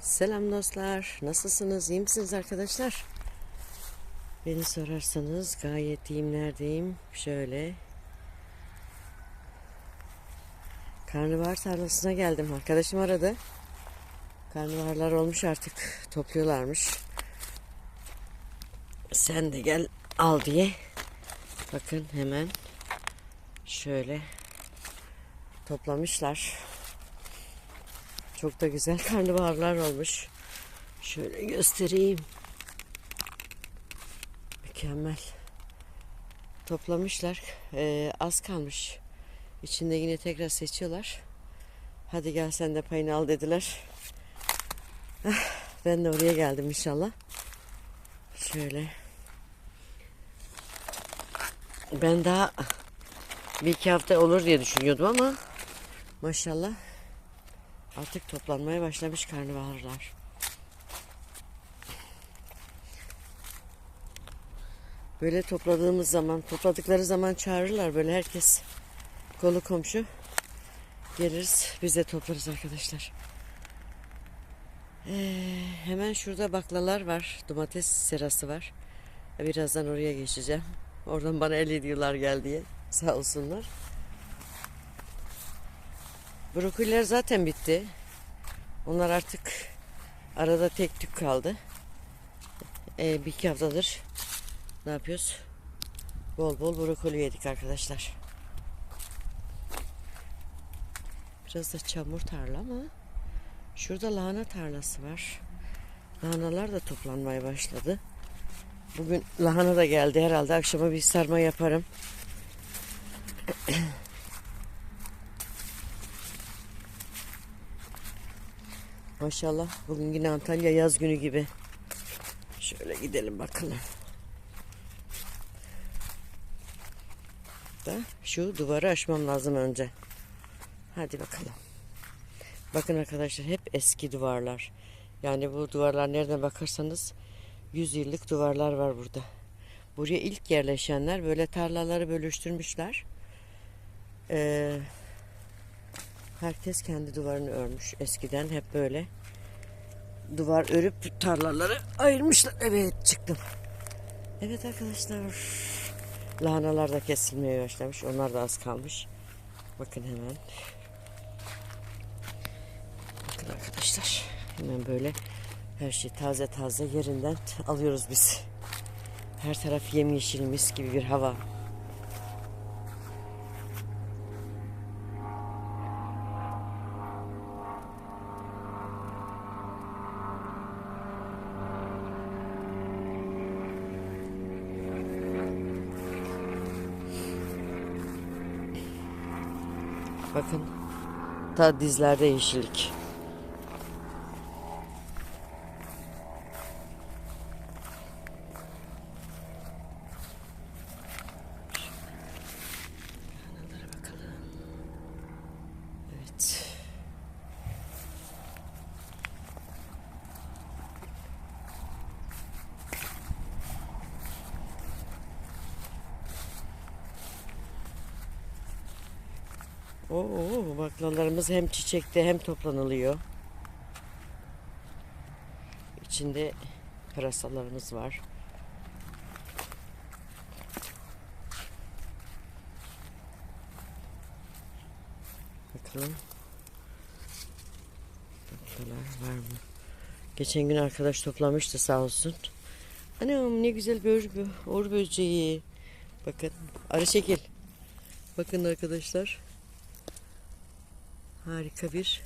Selam dostlar. Nasılsınız? İyi misiniz arkadaşlar? Beni sorarsanız gayet iyiyim. Neredeyim? Şöyle. Karnabahar tarlasına geldim. Arkadaşım aradı. Karnabaharlar olmuş artık. Topluyorlarmış. Sen de gel al diye. Bakın hemen şöyle toplamışlar. Çok da güzel karnabaharlar olmuş. Şöyle göstereyim. Mükemmel. Toplamışlar. Ee, az kalmış. İçinde yine tekrar seçiyorlar. Hadi gel sen de payını al dediler. Ah, ben de oraya geldim inşallah. Şöyle. Ben daha bir iki hafta olur diye düşünüyordum ama maşallah Artık toplanmaya başlamış karnabaharlar. Böyle topladığımız zaman, topladıkları zaman çağırırlar böyle herkes kolu komşu. Geliriz biz de toplarız arkadaşlar. Ee, hemen şurada baklalar var. Domates serası var. Birazdan oraya geçeceğim. Oradan bana el ediyorlar gel diye. Sağ olsunlar. Brokoliler zaten bitti. Onlar artık arada tek tük kaldı. Ee, bir iki haftadır ne yapıyoruz? Bol bol brokoli yedik arkadaşlar. Biraz da çamur tarla ama şurada lahana tarlası var. Lahanalar da toplanmaya başladı. Bugün lahana da geldi herhalde. Akşama bir sarma yaparım. Maşallah bugün yine Antalya yaz günü gibi. Şöyle gidelim bakalım. Da şu duvarı aşmam lazım önce. Hadi bakalım. Bakın arkadaşlar hep eski duvarlar. Yani bu duvarlar nereden bakarsanız 100 yıllık duvarlar var burada. Buraya ilk yerleşenler böyle tarlaları bölüştürmüşler. Ee, Herkes kendi duvarını örmüş. Eskiden hep böyle duvar örüp tarlaları ayırmışlar. Evet çıktım. Evet arkadaşlar. Lahanalar da kesilmeye başlamış. Onlar da az kalmış. Bakın hemen. Bakın arkadaşlar. Hemen böyle her şey taze taze yerinden alıyoruz biz. Her taraf yemyeşil mis gibi bir hava. Bakın. Ta dizlerde yeşillik. Oo, baklalarımız hem çiçekte hem toplanılıyor. İçinde pırasalarımız var. Bakalım. Baklalar var mı? Geçen gün arkadaş toplamıştı sağ olsun. Anam ne güzel bir uğur böceği. Bakın arı şekil. Bakın arkadaşlar. Harika bir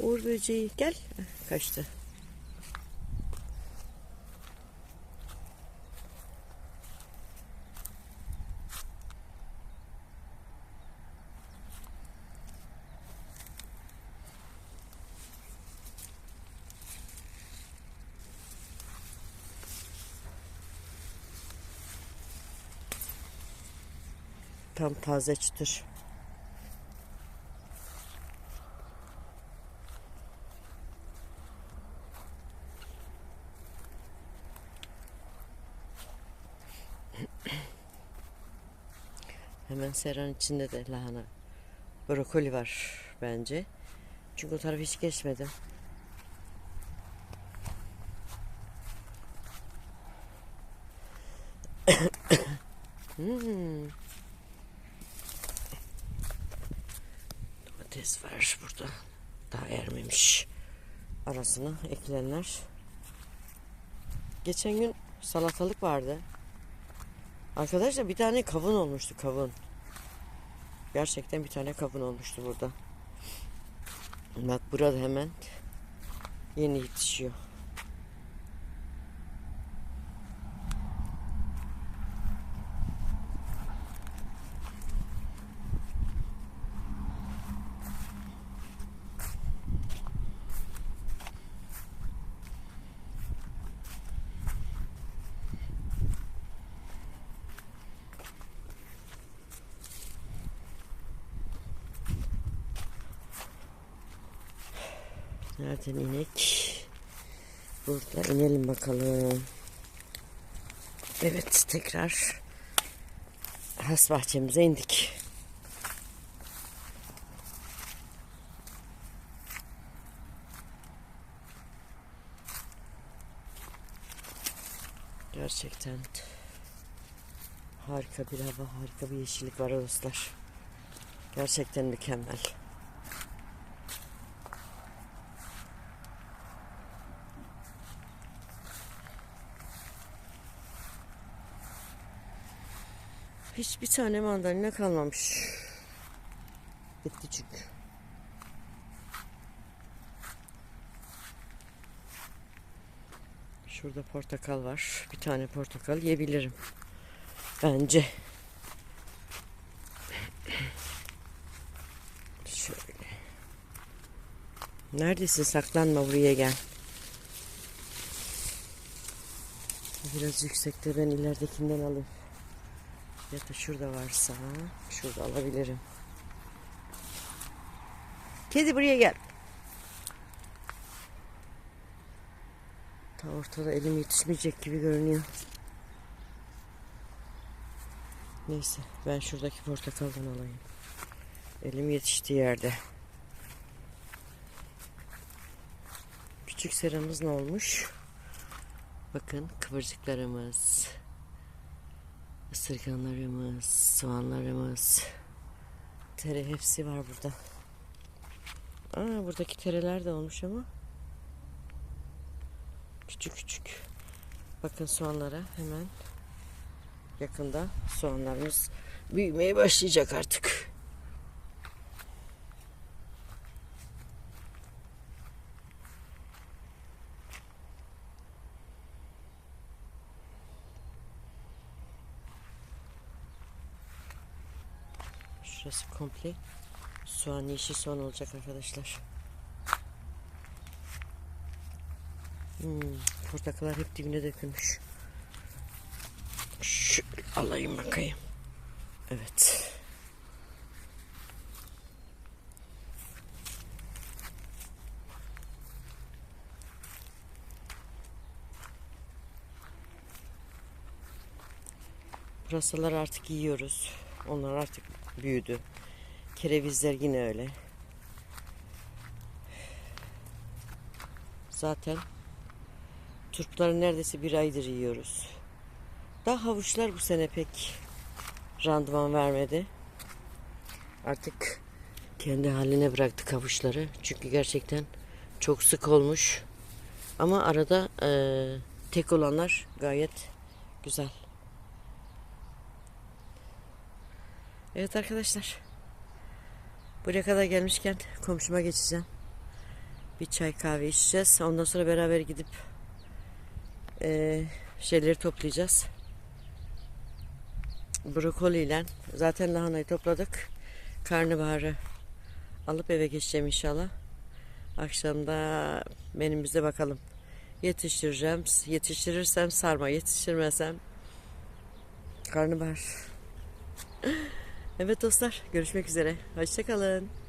uğur böceği. Gel. Kaçtı. Tam taze çıtır. Hemen seranın içinde de lahana. Brokoli var bence. Çünkü o tarafı hiç geçmedim. hmm. Domates var burada. Daha ermemiş. Arasına eklenler. Geçen gün salatalık vardı. Arkadaşlar bir tane kavun olmuştu kavun. Gerçekten bir tane kavun olmuştu burada. Bak burada hemen yeni yetişiyor. Nereden inek? Burada inelim bakalım. Evet tekrar has bahçemize indik. Gerçekten harika bir hava, harika bir yeşillik var dostlar. Gerçekten mükemmel. Hiçbir tane mandalina kalmamış. Bitti çünkü. Şurada portakal var. Bir tane portakal yiyebilirim. Bence. Şöyle. Neredesin? Saklanma buraya gel. Biraz yüksekte ben ileridekinden alayım. Ya da şurada varsa şurada alabilirim. Kedi buraya gel. Ta ortada elim yetişmeyecek gibi görünüyor. Neyse ben şuradaki portakaldan alayım. Elim yetiştiği yerde. Küçük seramız ne olmuş? Bakın kıvırcıklarımız. Isırganlarımız, soğanlarımız. Tere hepsi var burada. Aa, buradaki tereler de olmuş ama. Küçük küçük. Bakın soğanlara hemen yakında soğanlarımız büyümeye başlayacak artık. Şurası komple soğan yeşil soğan olacak arkadaşlar. Hmm, portakallar hep dibine dökülmüş. Şöyle alayım bakayım. Evet. Pırasalar artık yiyoruz. Onlar artık büyüdü. Kerevizler yine öyle. Zaten turpları neredeyse bir aydır yiyoruz. Daha havuçlar bu sene pek randıman vermedi. Artık kendi haline bıraktık havuçları. Çünkü gerçekten çok sık olmuş. Ama arada eee, tek olanlar gayet güzel. Evet arkadaşlar. Buraya kadar gelmişken komşuma geçeceğim. Bir çay kahve içeceğiz. Ondan sonra beraber gidip eee, şeyleri toplayacağız. Brokoli ile zaten lahanayı topladık. Karnabaharı alıp eve geçeceğim inşallah. Akşamda menümüze bakalım. Yetiştireceğim. Yetiştirirsem sarma, yetiştirmezsem karnabahar. Evet dostlar görüşmek üzere. Hoşçakalın.